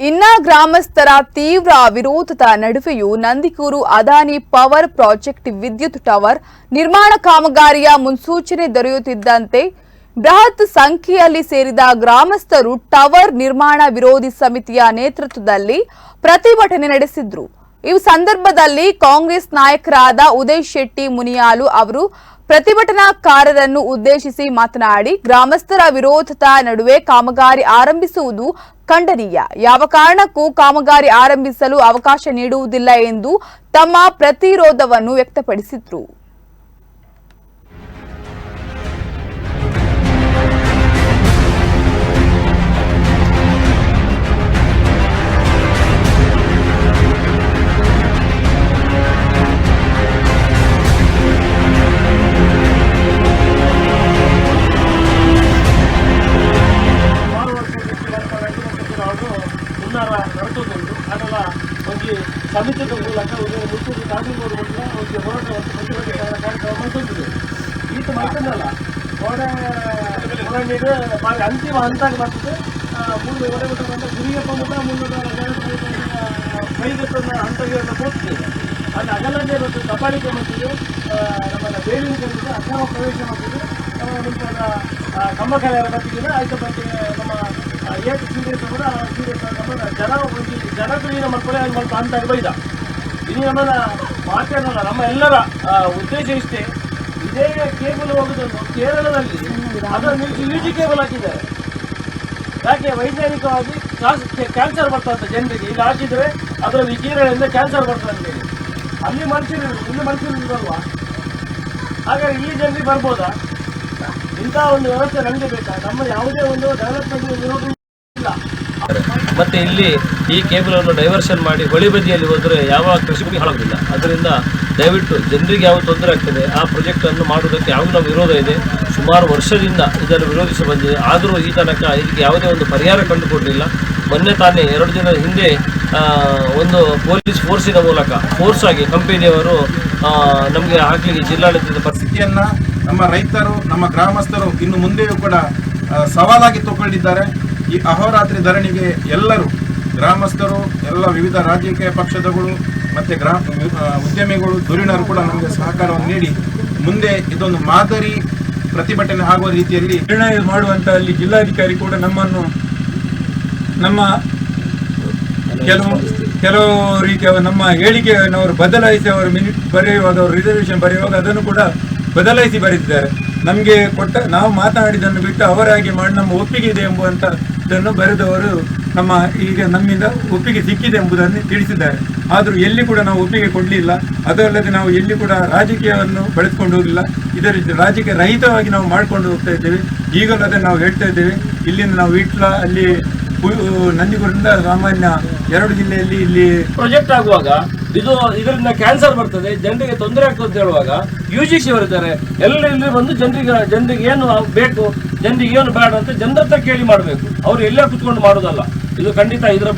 ಇನ್ನ ಗ್ರಾಮಸ್ಥರ ತೀವ್ರ ವಿರೋಧದ ನಡುವೆಯೂ ನಂದಿಕೂರು ಅದಾನಿ ಪವರ್ ಪ್ರಾಜೆಕ್ಟ್ ವಿದ್ಯುತ್ ಟವರ್ ನಿರ್ಮಾಣ ಕಾಮಗಾರಿಯ ಮುನ್ಸೂಚನೆ ದೊರೆಯುತ್ತಿದ್ದಂತೆ ಬೃಹತ್ ಸಂಖ್ಯೆಯಲ್ಲಿ ಸೇರಿದ ಗ್ರಾಮಸ್ಥರು ಟವರ್ ನಿರ್ಮಾಣ ವಿರೋಧಿ ಸಮಿತಿಯ ನೇತೃತ್ವದಲ್ಲಿ ಪ್ರತಿಭಟನೆ ನಡೆಸಿದ್ರು. ಈ ಸಂದರ್ಭದಲ್ಲಿ ಕಾಂಗ್ರೆಸ್ ನಾಯಕರಾದ ಉದಯ್ ಶೆಟ್ಟಿ ಮುನಿಯಾಲು ಅವರು ಪ್ರತಿಭಟನಾಕಾರರನ್ನು ಉದ್ದೇಶಿಸಿ ಮಾತನಾಡಿ ಗ್ರಾಮಸ್ಥರ ವಿರೋಧದ ನಡುವೆ ಕಾಮಗಾರಿ ಆರಂಭಿಸುವುದು ಖಂಡನೀಯ. ಯಾವ ಕಾರಣಕ್ಕೂ ಕಾಮಗಾರಿ ಆರಂಭಿಸಲು ಅವಕಾಶ ನೀಡುವುದಿಲ್ಲ ಎಂದು ತಮ್ಮ ಪ್ರತಿರೋಧವನ್ನು ವ್ಯಕ್ತಪಡಿಸಿದ್ರು. ವರ್ಷ ಮುನ್ನಾರ ಹುನ್ನಾರ ನಡೆಸುವುದುಂಟು ಅದೆಲ್ಲ ಒಂದು ಸಮಿತಿಯ ಮೂಲಕ ಒಂದು ಮುತ್ತೂರು ಕಾಸರಗೋಡು ಮೂಲಕ ಒಂದು ಹೋರಾಟ ಪ್ರತಿಭಟನೆ ಕಾರ್ಯಕ್ರಮ ಮಾಡ್ಕೊಂಡಿದೆ. ಈತ ಮಾತನ್ನಲ್ಲ ಹೋರಾಟ ಬಾರಿ ಅಂತಿಮ ಹಂತಾಗಿ ಬರ್ತದೆ ಮುಂದೆ ಒಡೆ ಗುರಿಯ ಬಂದ ಗುರಿಯಪ್ಪ ಮುಖ ಮುಂದೆ ಕೈಗೆತ್ತನ್ನ ಹಂತಗಳನ್ನು ಹೋಗ್ತದೆ ಅಲ್ಲಿ ಅಗಲದೇ ಮತ್ತು ದಬ್ಬಾಳಿಕೆ ಮಾಡ್ತಿದೆ ನಮ್ಮ ಕಲಿತು ಅಕ್ರಮ ಪ್ರವೇಶ ಮಾಡ್ತಿದೆ ಮುಂತಾದ ಕಂಬ ಕಲೆಯ ಬತ್ತಿಗೆ ಆಯ್ತು ಮತ್ತೆ ನಮ್ಮ ಏಟ್ ಸೀರಿಯಸ್ ಕೂಡ ಸೀರಿಯಸ್ ನಮ್ಮ ಜನ ಒಂದು ಜನಪ್ರಿಯ ಮಕ್ಕಳೇ ಅಲ್ಲಿ ಸ್ವಲ್ಪ ಅಂತ ಬೈದ ಇನ್ನು ನಮ್ಮನ್ನ ಮಾತಾಡೋಣ ನಮ್ಮ ಎಲ್ಲರ ಉದ್ದೇಶ ಇಷ್ಟೇ. ಇದೇ ಕೇಬಲ್ ಹೋಗೋದನ್ನು ಕೇರಳದಲ್ಲಿ ಅದನ್ನು ಯುಜಿ ಕೇಬಲ್ ಹಾಕಿದ್ದಾರೆ. ಯಾಕೆ? ವೈಜ್ಞಾನಿಕವಾಗಿ ಕ್ಯಾನ್ಸರ್ ಬರ್ತಂತೆ ಜನರಿಗೆ. ಈಗ ಹಾಕಿದ್ರೆ ಅದರ ವಿಕಿರಣದಿಂದ ಕ್ಯಾನ್ಸರ್ ಬರ್ತದೆ ಅಲ್ಲಿ ಮನುಷ್ಯರು ಇಲ್ಲಿ ಮನುಷ್ಯರು ಇಲ್ವಲ್ವಾ? ಹಾಗಾಗಿ ಇಲ್ಲಿ ಜನರಿಗೆ ಬರ್ಬೋದಾ? ಇಂಥ ಒಂದು ವ್ಯವಸ್ಥೆ ನಮಗೆ ಬೇಕಾ? ನಮ್ಮ ಯಾವುದೇ ಒಂದು ಡೆವಲಪ್ಮೆಂಟ್ ಇಲ್ಲ. ಮತ್ತೆ ಇಲ್ಲಿ ಈ ಕೇಬಲ್ ಅನ್ನು ಡೈವರ್ಷನ್ ಮಾಡಿ ಹೊಳಿ ಬದಿಯಲ್ಲಿ ಹೋದರೆ ಯಾವ ಕೃಷಿ ಭೂಮಿ ಹಾಳಾಗುದಿಲ್ಲ ಅದರಿಂದ ದಯವಿಟ್ಟು ಜನರಿಗೆ ಯಾವ ತೊಂದರೆ ಆಗ್ತದೆ, ಆ ಪ್ರಾಜೆಕ್ಟ್ ಅನ್ನು ಮಾಡುವುದಕ್ಕೆ ಯಾವಾಗಲೂ ವಿರೋಧ ಇದೆ. ಸುಮಾರು ವರ್ಷದಿಂದ ಇದನ್ನು ವಿರೋಧಿಸಿ ಬಂದಿದೆ. ಆದರೂ ಈ ತನಕ ಇದಕ್ಕೆ ಯಾವುದೇ ಒಂದು ಪರಿಹಾರ ಕಂಡುಕೊಂಡಿಲ್ಲ ಮೊನ್ನೆ ತಾನೇ ಎರಡು ದಿನದ ಹಿಂದೆ ಒಂದು ಪೊಲೀಸ್ ಫೋರ್ಸಿನ ಮೂಲಕ ಫೋರ್ಸ್ ಆಗಿ ಕಂಪನಿಯವರು ನಮಗೆ ಹಾಕಲಿಕ್ಕೆ ಜಿಲ್ಲಾಡಳಿತದ ಪರಿಸ್ಥಿತಿಯನ್ನು ಸ್ಥಿತಿಯನ್ನ ನಮ್ಮ ರೈತರು ನಮ್ಮ ಗ್ರಾಮಸ್ಥರು ಇನ್ನು ಮುಂದೆಯೂ ಕೂಡ ಸವಾಲಾಗಿ ತಗೊಂಡಿದ್ದಾರೆ ಈ ಅಹೋರಾತ್ರಿ ಧರಣಿಗೆ ಎಲ್ಲರೂ ಗ್ರಾಮಸ್ಥರು ಎಲ್ಲ ವಿವಿಧ ರಾಜಕೀಯ ಪಕ್ಷದಗಳು ಮತ್ತು ಗ್ರಾ ಉದ್ಯಮಿಗಳು ಧುರೀಣರು ಕೂಡ ನಮಗೆ ಸಹಕಾರವನ್ನು ನೀಡಿ ಮುಂದೆ ಇದೊಂದು ಮಾದರಿ ಪ್ರತಿಭಟನೆ ಆಗುವ ರೀತಿಯಲ್ಲಿ ನಿರ್ಣಯ ಮಾಡುವಂಥ ಅಲ್ಲಿ ಜಿಲ್ಲಾಧಿಕಾರಿ ಕೂಡ ನಮ್ಮನ್ನು ನಮ್ಮ ಕೆಲವು ಕೆಲವು ರೀತಿಯ ನಮ್ಮ ಹೇಳಿಕೆಯನ್ನು ಅವರು ಬದಲಾಯಿಸಿ ಅವರು ಮಿನಿಟ್ ಬರೆಯುವಾಗ ಅವರು ರಿಸರ್ವೇಷನ್ ಬರೆಯುವಾಗ ಅದನ್ನು ಕೂಡ ಬದಲಾಯಿಸಿ ಬರೆದಿದ್ದಾರೆ. ನಮಗೆ ಕೊಟ್ಟ, ನಾವು ಮಾತನಾಡಿದ್ದನ್ನು ಬಿಟ್ಟು ಅವರಾಗಿ ಮಾಡಿ ನಮ್ಮ ಒಪ್ಪಿಗೆ ಇದೆ ಎಂಬುವಂಥ ಇದನ್ನು ಬರೆದವರು ನಮ್ಮ, ಈಗ ನಮ್ಮಿಂದ ಒಪ್ಪಿಗೆ ಸಿಕ್ಕಿದೆ ಎಂಬುದನ್ನು ತಿಳಿಸಿದ್ದಾರೆ. ಆದರೂ ಎಲ್ಲಿ ಕೂಡ ನಾವು ಒಪ್ಪಿಗೆ ಕೊಡಲಿಲ್ಲ. ಅದಲ್ಲದೆ ನಾವು ಎಲ್ಲಿ ಕೂಡ ರಾಜಕೀಯವನ್ನು ಬಳಸ್ಕೊಂಡು ಹೋಗಲಿಲ್ಲ. ಇದರ ರಾಜಕೀಯ ರಹಿತವಾಗಿ ನಾವು ಮಾಡ್ಕೊಂಡು ಹೋಗ್ತಾ ಇದ್ದೇವೆ. ಈಗಲೂ ಅದನ್ನು ನಾವು ಹೇಳ್ತಾ ಇದ್ದೇವೆ. ಇಲ್ಲಿಂದ ನಾವು ವಿಟ್ಲ ಅಲ್ಲಿ ನಂದಿಗುರದಿಂದ ಸಾಮಾನ್ಯ ಎರಡು ಜಿಲ್ಲೆಯಲ್ಲಿ ಇಲ್ಲಿ ಪ್ರಾಜೆಕ್ಟ್ ಆಗುವಾಗ ಇದು ಇದರಿಂದ ಕ್ಯಾನ್ಸರ್ ಬರ್ತದೆ, ಜನರಿಗೆ ತೊಂದರೆ ಆಗ್ತದೆ ಅಂತ ಹೇಳುವಾಗ ಯು ಜಿ ಸಿ ಅವರಿದ್ದಾರೆ ಎಲ್ಲ ಇಲ್ಲಿ ಬಂದು ಜನರಿಗೆ ಜನರಿಗೆ ಏನು ಬೇಕು, ಜನರಿಗೆ ಏನು ಬೇಡ ಅಂತ ಜನರ ಕೇಳಿ ಮಾಡಬೇಕು. ಅವ್ರು ಎಲ್ಲೇ ಕುತ್ಕೊಂಡು ಮಾಡೋದಲ್ಲ. ಇದು ಖಂಡಿತ ಇದರ